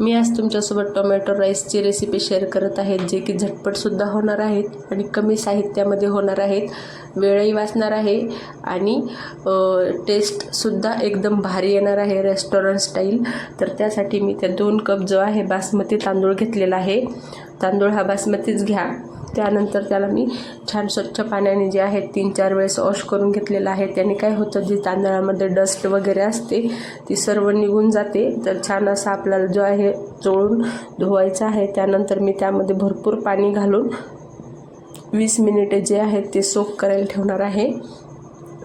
मी आज तुमच्यासोबत tomato राईसची recipe share करत आहेत जे की झटपटसुद्धा होणार आहेत आणि कमी साहित्यामध्ये होणार आहेत. वेळही वाचणार आहे आणि टेस्टसुद्धा एकदम भारी येणार आहे रेस्टॉरंट स्टाईल तर त्यासाठी मी त्या दोन कप जो आहे बासमती तांदूळ घेतलेला आहे. तांदूळ हा बासमतीच घ्या. त्यानंतर त्याला मी छान स्वच्छ पाण्याने जे आहे तीन चार वेळेस वॉश करून घेतलेलं आहे. त्याने काय होतं जी तांदळामध्ये डस्ट वगैरे असते ती सर्व निघून जाते. तर छान असा आपल्याला जो आहे चोळून धुवायचा आहे. त्यानंतर मी त्यामध्ये भरपूर पाणी घालून वीस मिनिटे जे आहेत ते सोक करायला ठेवणार आहे.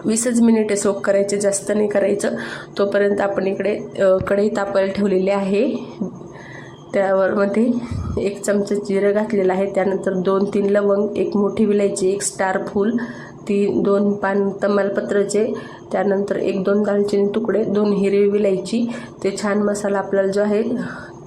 वीसच मिनिटे सोक करायचे जास्त नाही करायचं. तोपर्यंत आपण इकडे कढई तापायला ठेवलेली आहे. त्यावर मध्ये एक चमचा जिरं घातलेलं आहे. त्यानंतर दोन तीन लवंग एक मोठी विलायची एक स्टार फूल ती दोन पान तमालपत्राचे त्यानंतर एक दोन दालचिनी तुकडे दोन हिरवी विलायची. ते छान मसाला आपल्याला जो आहे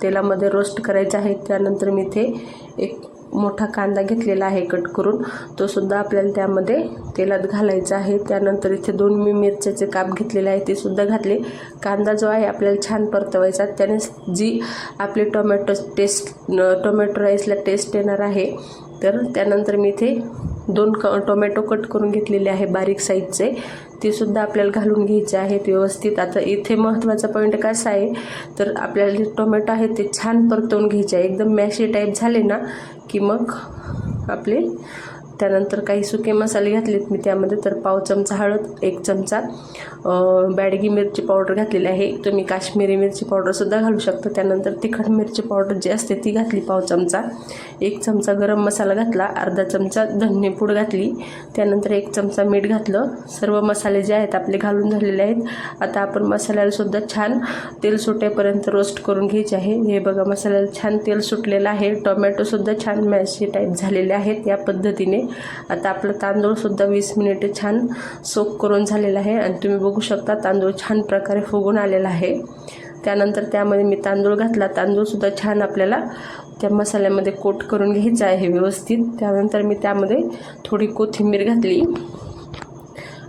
तेलामध्ये रोस्ट करायचा आहे. त्यानंतर मी इथे एक मोठा कांदा घेतलेला आहे कट करून. तो सुद्धा आपल्याला त्यामध्ये तेलात घालायचा आहे. त्यानंतर इथे दोन मी मिरच्याचे काप घेतलेले आहे ते सुद्धा घातले. कांदा जो आहे आपल्याला छान परतवायचा. त्याने जी आपली टोमॅटो टेस्ट टोमॅटो राईसला टेस्ट येणार आहे तर त्यानंतर मी इथे दोन क टोमॅटो कट करून घेतलेले आहे बारीक साईजचे. ते सुद्धा आपल्याला घालून घ्यायचे आहेत व्यवस्थित. आता इथे महत्त्वाचा पॉईंट कसा आहे तर आपल्याला जे टोमॅटो आहे ते छान परतवून घ्यायचे आहे एकदम मॅशी टाईप झाले ना की मग आपले त्यानंतर काही सुके मसाले घातलेत मी त्यामध्ये तर पाव चमचा हळद एक चमचा बॅडगी मिरची पावडर घातलेली आहे. तुम्ही काश्मीरी मिरची पावडरसुद्धा घालू शकता. त्यानंतर तिखट मिरची पावडर जी असते ती घातली पाव चमचा. एक चमचा गरम मसाला घातला अर्धा चमचा धन्यपूड घातली. त्यानंतर एक चमचा मीठ घातलं. सर्व मसाले जे आहेत आपले घालून झालेले आहेत. आता आपण मसाल्यालासुद्धा छान तेल सुटेपर्यंत रोस्ट करून घ्यायचे आहे. हे बघा मसाल्याला छान तेल सुटलेलं आहे. टोमॅटोसुद्धा छान मॅशी टाईप झालेले आहेत या पद्धतीने. आता आपलं तांदूळसुद्धा वीस मिनिटे छान सोक करून झालेलं आहे. आणि तुम्ही बघू शकता तांदूळ छान प्रकारे फुगून आलेला आहे. त्यानंतर त्यामध्ये मी तांदूळ घातला. तांदूळसुद्धा छान आपल्याला त्या मसाल्यामध्ये कोट करून घ्यायचा आहे व्यवस्थित. त्यानंतर मी त्यामध्ये थोडी कोथिंबीर घातली.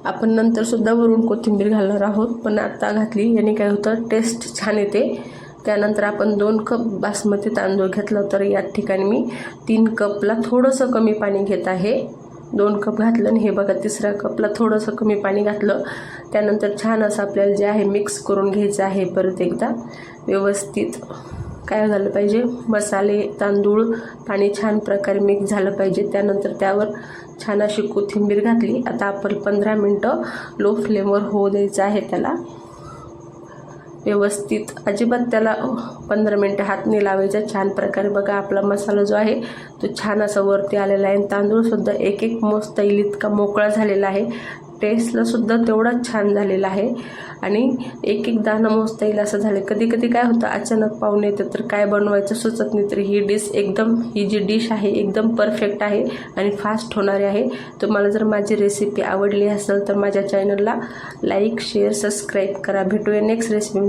आपण नंतरसुद्धा वरून कोथिंबीर घालणार आहोत पण आत्ता घातली. याने काय होतं टेस्ट छान येते. त्यानंतर आपण दोन कप बासमती तांदूळ घेतलं तर या ठिकाणी मी तीन कपला थोडंसं कमी पाणी घेत आहे. दोन कप घातलं आणि हे बघा तिसऱ्या कपला थोडंसं कमी पाणी घातलं. त्यानंतर छान असं आपल्याला जे आहे मिक्स करून घ्यायचं आहे परत एकदा. व्यवस्थित काय झालं पाहिजे? मसाले तांदूळ पाणी छान प्रकारे मिक्स झालं पाहिजे. त्यानंतर त्यावर छान अशी कोथिंबीर घातली. आता आपण पंधरा मिनटं लो फ्लेमवर होऊ द्यायचं आहे त्याला. व्यवस्थित. अजिबात त्याला पंधरा मिनटं हात नाही लावायचा. छान प्रकारे बघा आपला मसाला जो आहे तो छान असा वरती आलेला आहे. आणि तांदूळसुद्धा एक एक मोस्त येईल इतका मोकळा झालेला आहे. टेस्टलासुद्धा तेवढाच छान झालेला आहे. आणि एक एक दाणा मोजता येईल असं झालं. कधी कधी काय होतं अचानक पाहुणे येतं तर काय बनवायचं सुचत नाही. तर ही डिश एकदम ही जी डिश आहे एकदम परफेक्ट आहे आणि फास्ट होणारी आहे. तुम्हाला जर माझी रेसिपी आवडली असेल तर माझ्या चॅनलला लाईक शेअर सबस्क्राईब करा. भेटूया नेक्स्ट रेसिपी